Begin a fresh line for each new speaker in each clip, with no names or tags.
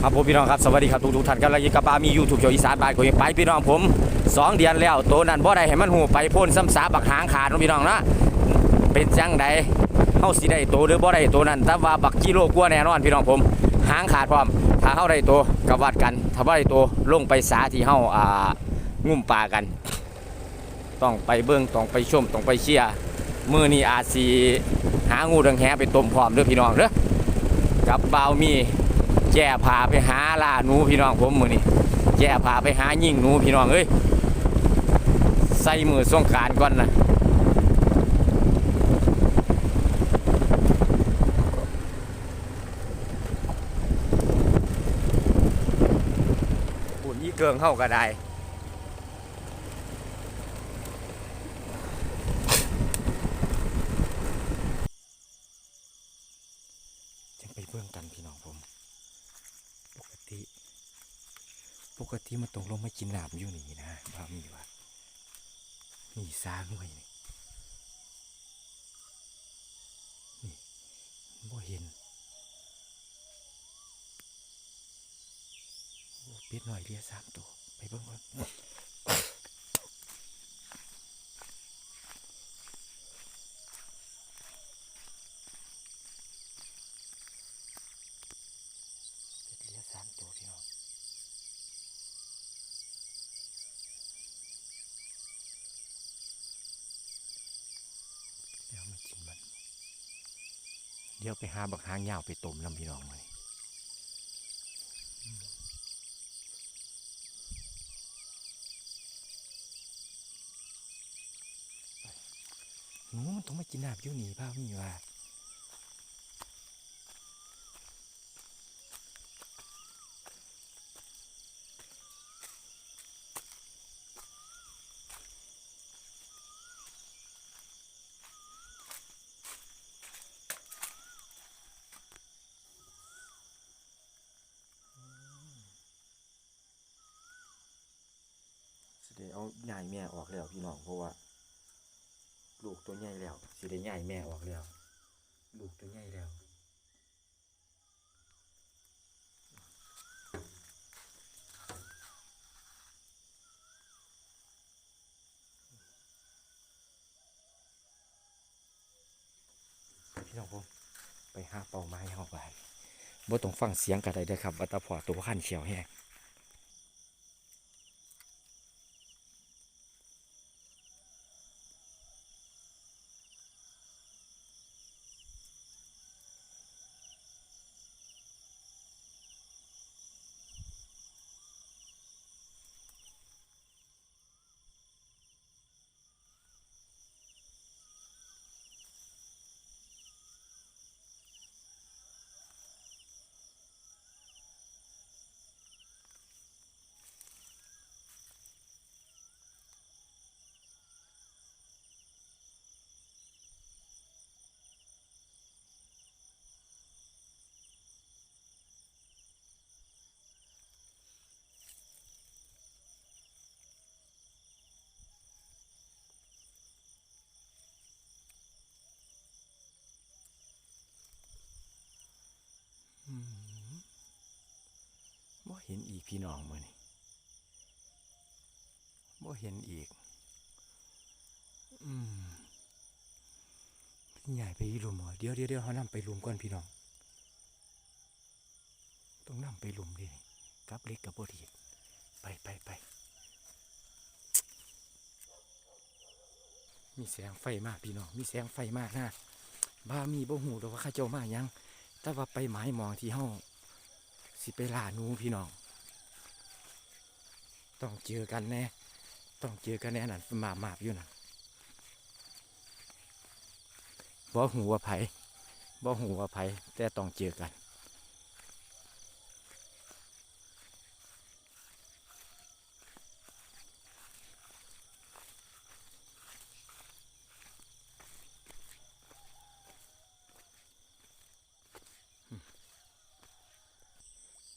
ครับผมพี่น้องครับสวัสดีครับทุกทุกท่านกำลังยิกับปามียูทูบโจอีสานบายกยังไปพี่น้องผมสองเดือนแล้วโตนั้นบ่ได้ให้มันหูไปพ่นซ้ำสาบักหางขาดพี่น้องนะเป็นจังใดเฮาสิได้โตหรือบ่ได้โตนั้นแต่ว่าบักกิโลกว่าแน่นอนพี่น้องผมหางขาดพร้อม ถ้าเฮาได้โตก็วัดกัน ถ้าบ่ได้โตลงไปสาที่เฮาอ่างุ่มปลากัน ต้องไปเบิ่งต้องไปชมต้องไปเชียร์มือนี้อาจสิหางูดังแหไปต้มพร้อมเด้อพี่น้องเด้อกับบ่าวมี แย่พาไปหาล่าหนูพี่น้องผมมือนี่แย่พาไปหายิ่งหนูพี่น้องเอ้ยใส่มือสงการก่อนนะปุ่นยี่เกิงเข้าก็ได้จังไปเบิ่งกันพี่น้องผม ปกติ ปกติมันต้องลงมา กินน้ำอยู่นี่นะว่ามีว่านี่ซางไว้นี่นี่บ่เห็นโอ้เป็ดหน่อยเรียสามตัวไปเบิ่งก่อนเป็ดเรียสามตัวพี่น้อง เดี๋ยวมากินมัน เดี๋ยวไปหาบักหางยาวไปต้มน้ำพี่น้องเลยหนูมันต้องมากินน้ำอยู่นี่เปล่ามีว่า สิได้เอาใหญ่แม่ออกแล้วพี่น้องเพราะว่า ลูกตัวใหญ่แล้วสิได้ใหญ่แม่ออกแล้ว ลูกตัวใหญ่แล้วพี่น้องผมไปหาเป่าไม้เข้าไปบ่ต้องฟังเสียงกระไดได้อครับวัตาพอตัวขั้นเขียวแห้ง เห็นอีกพี่น้องมือนี้บ่เห็นอีก อืมใหญ่ไปลุมเหรอเดี๋ยวเดี๋ยวเดี๋ยวเขานำไปลุมก่อนพี่น้อง ต้องนำไปลุมดิกับเล็กกับบ่ดีไปไปไป มีแสงไฟมากพี่น้อง มีแสงไฟมากนะบ้ามีบ่หูหรอกว่าข้าเจ้ามายัง แต่ว่าไปหมายมองที่ห้อง สิไปล่าหนูพี่น้อง ต้องเจอกันแน่ ต้องเจอกันแน่นั่นมามาบอยู่นั่นบ่หัว่าไผบ่หัวไผ่แต่ต้องเจอกัน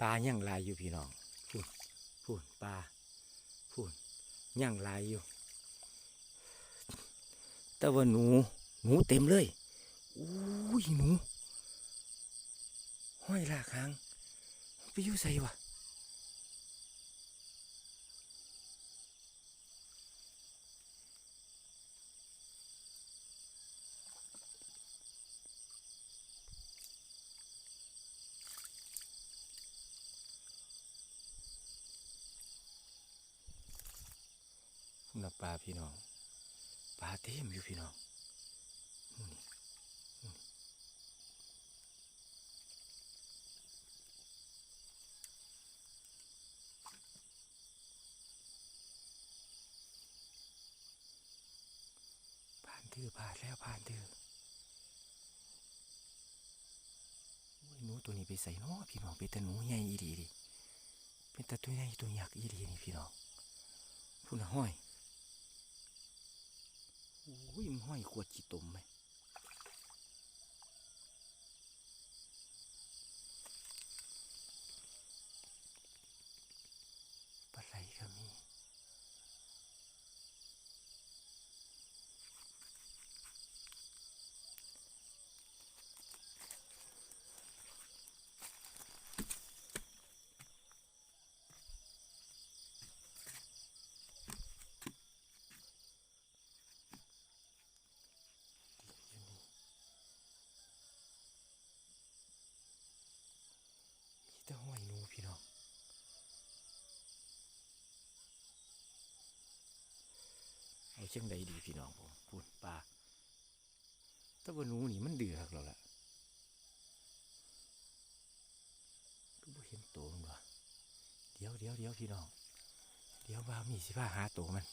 ปลาย่างลายอยู่พี่น้องพูนพูนปลาพูนย่างลายอยู่ แต่ว่าหนู หนูเต็มเลยอู้ยหนู ห้อยลากหางไปอยู่ใส่วะ น่ะปลาพี่น้อง ปลาเต็มอยู่พี่น้องนี่ผ่านถือผ่านแล้วผ่านถือโอ้ยหนูตัวนี้ไปใส่เนาะพี่น้องเป็นแต่หนูใหญ่อีดีดิเป็นแต่ตัวใหญ่ตัวหยักอีดีนี่พี่น้องพูดนะห้อย อ้ยมห้อยขวดจีตมไหมปลาไหลก็มีอยู่นี่มีแต่ห้อยหนูพี่น้อง จังใดดีพี่น้องผมพูดปลาแต่ว่าหนูนี่มันเดือดเราละก็บ่เห็นตัวมันวะเดี๋ยวเดี๋ยวเดี๋ยวพี่น้อง เดี๋ยวว่ามีสิพาหาตัวมัน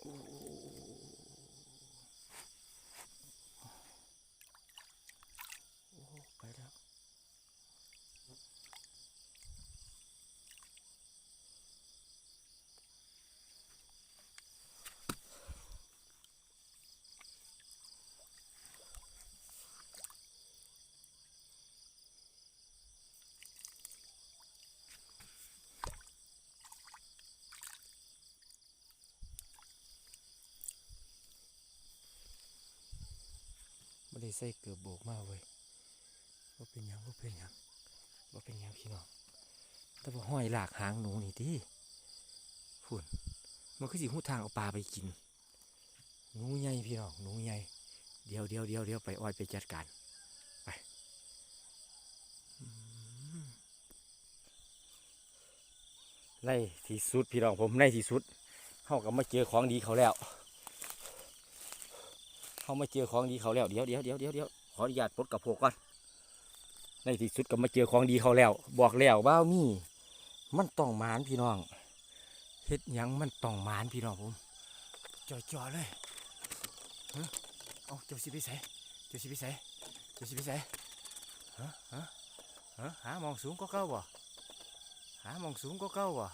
โอ้โอ้ไปแล้ว ไม่ได้ใส่เกือบโบกมากเว้ยว่าเป็นยังว่าเป็นยังว่าเป็นยังพี่น้องแต่ว่าห้อยหลากหางหนูนี่ดิฝุ่นมันคือสิหูทางเอาปลาไปกินหนูใหญ่พี่น้องหนูใหญ่เดี๋ยวเดี๋ยวเดี๋ยวเดี๋ยวไปอ้อยไปจัดการไปอืมในที่สุดพี่น้องผมในที่สุดเขาก็มาเจอของดีเขาแล้ว เขามาเจอของดีเขาแล้วเดี๋ยวเดี๋ยวเดี๋ยวเดี๋ยวเดี๋ยวขออนุญาตปลดกระโปรงก่อนในที่สุดก็มาเจอของดีเขาแล้ว บอกแล้วว่ามีมันต้องหมานพี่น้องเฮ็ดยังมันต้องหมานพี่น้องผมจ่อๆเลยเอาเจ้าสิไปใส่เจ้าสิไปใส่เจ้าสิไปใส่ฮะฮะฮะหามองสูงก็เก้าบ่หามองสูงก็เก้าบ่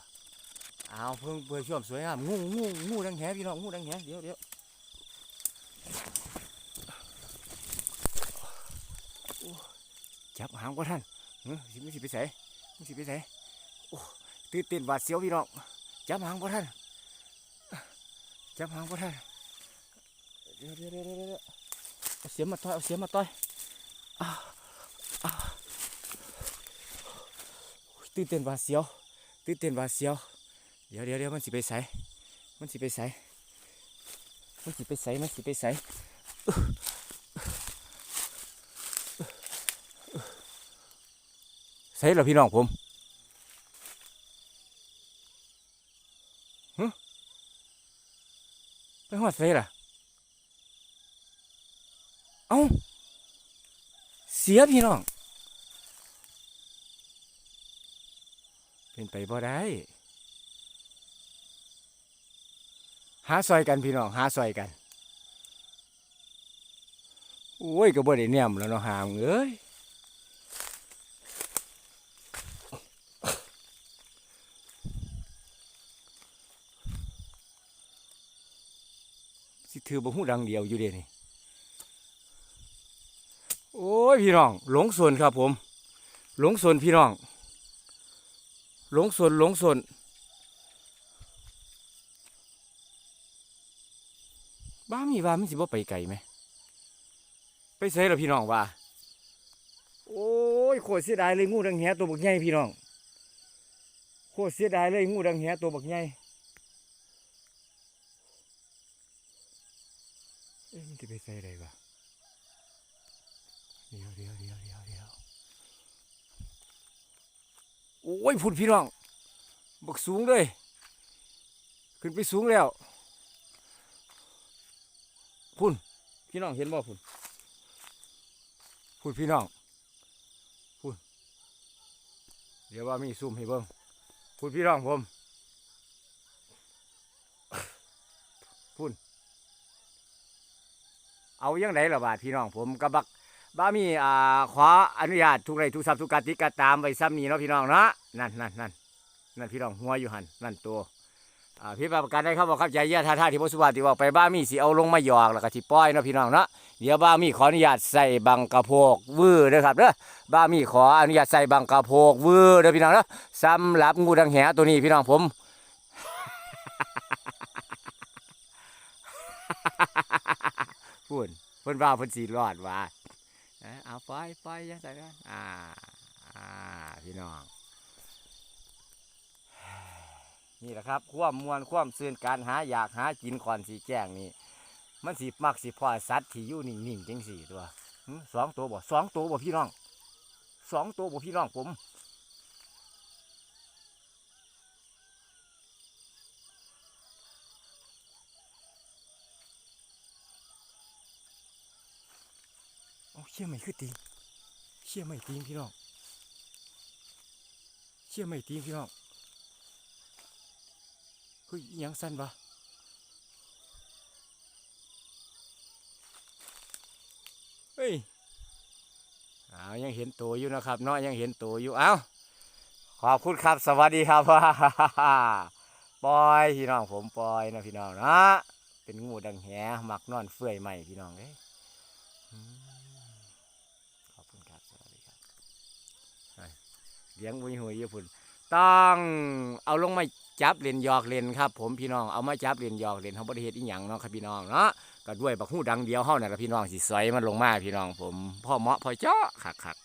เอาเพิ่งเปิดช่วมสวยงามงูงูงูดังแหพี่น้องงูดังแหเดี๋ยวเดี๋ยว จับหางก็ท่านเฮ้ยสิไม่สิไปใส่ไม่สิไปใส่โอ้ตื่นเต้นหวาดเสียวพี่น้องจับหางก็ท่านจับหางก็ท่านเดี๋ยวเดี๋ยวเดี๋ยวเดี๋ยวเอาเสียมมาต่อยเอาเสียมมาต่อยอ้าวอ้าวโอ้ยตื่นเต้นหวาดเสียวตื่นเต้นหวาดเสียวเดี๋ยวเดี๋ยวเดี๋ยวมันสิไปใส่มันสิไปใส่มันสิไปใส่มันสิไปใส่ ใส่หรอพี่น้องผมฮึไปหัวใส่ล่ะ เอ้า เสียพี่น้อง เป็นไปบ่ได้ หาซอยกันพี่น้อง หาซอยกัน โอ้ยก็บ่ได้แนมแล้วเนาะหามเอ้ย ถือบ่ฮู้ดังเดียวอยู่เด้นี่โอ้ยพี่น้อง หลงส่วนครับผม หลงส่วนพี่น้อง หลงส่วนหลงส่วนบ้ามีว่ามันสิบ่ไปไกลไหมไปเสยแล้วพี่น้องว่าโอ้ยโคตรเสียดายเลยงูดังแหตัวบักใหญ่พี่น้องโคตรเสียดายเลยงูดังแหตัวบักใหญ่ เอ๊ะมันจะไปใส่อะไรวะเดี๋ยวเดี๋ยวเดี๋ยวเดี๋ยวเดี๋ยวโอ้ยพุ่นพี่น้องบักสูงเลย ขึ้นไปสูงแล้วพุ่นพี่น้องเห็นบ่พุ่นพุ่นพี่น้องพุ่นเดี๋ยวว่ามีซูมให้เบิ่งพุ่นพี่น้องผม พุ่น เอายังไงล่ะบาดพี่น้องผมกระบักบ้ามีอ่าขออนุญาตทุกไรทุกทรัพย์ทุกกติกาตามไว้ซ้ำนี้เนาะพี่น้องเนาะนั่นนั่นนั่นนั่นพี่น้องหัวอยู่หันนั่นตัวอ่าพี่ประกันได้ครับบอกครับใจเยี่ยท่าท่าที่พสุวาที่บอกไปบ้ามีสิเอาลงมาหยอกแล้วก็ที่ป้อยเนาะพี่น้องเนาะเดี๋ยวบ้ามีขออนุญาตใส่บังกระโพกวื้อเด้อครับเด้อบ้ามีขออนุญาตใส่บังกระโพกวื้อเด้อพี่น้องเนาะสำหรับงูดังแหตัวนี้พี่น้องผม พูดเพิ่นว่าเพิ่นสีรอดว่าเอ้อเอาปล่อยปล่อยยังไงกันอ่าอ่าพี่น้อง นี่แหละครับความมวลความซื่นการหาอยากหากินก่อนสีแจ้งนี่มันสิมักสิพอสัตว์ที่อยู่นิ่งๆจังสี่ตัวสองตัวบ่สองตัวบ่พี่น้องสองตัวบ่พี่น้องผม เชี่ยไม่คือตีนเชี่ยไม่ตีนพี่น้องเชี่ยไม่ตีนพี่น้องเฮ้ยยังสั้นวะเฮ้ยอ้าวยังเห็นตัวอยู่นะครับเนาะยังเห็นตัวอยู่เอ้าขอบคุณครับ สวัสดีครับปอยพี่น้องผมปอยนะพี่น้องนะเป็นงูดังแหมักนอนเฟื่อยใหม่พี่น้องเอ้ยอืม ขอบคุณครับ สวัสดีครับไป เลี้ยงมุยหุยญี่ปุ่นต้องเอาลงมาจับเลนหยอกเลนครับ ผมพี่น้องเอามาจับเลนหยอกเลนเขาบริเหตุอีหยังเนาะครับพี่น้องเนาะก็ด้วยบักหูดังเดียวเฮานั่นแหละพี่น้องสิสอยมันลงมาพี่น้องผมพ่อเหมาะพ่อเจาะคักคัก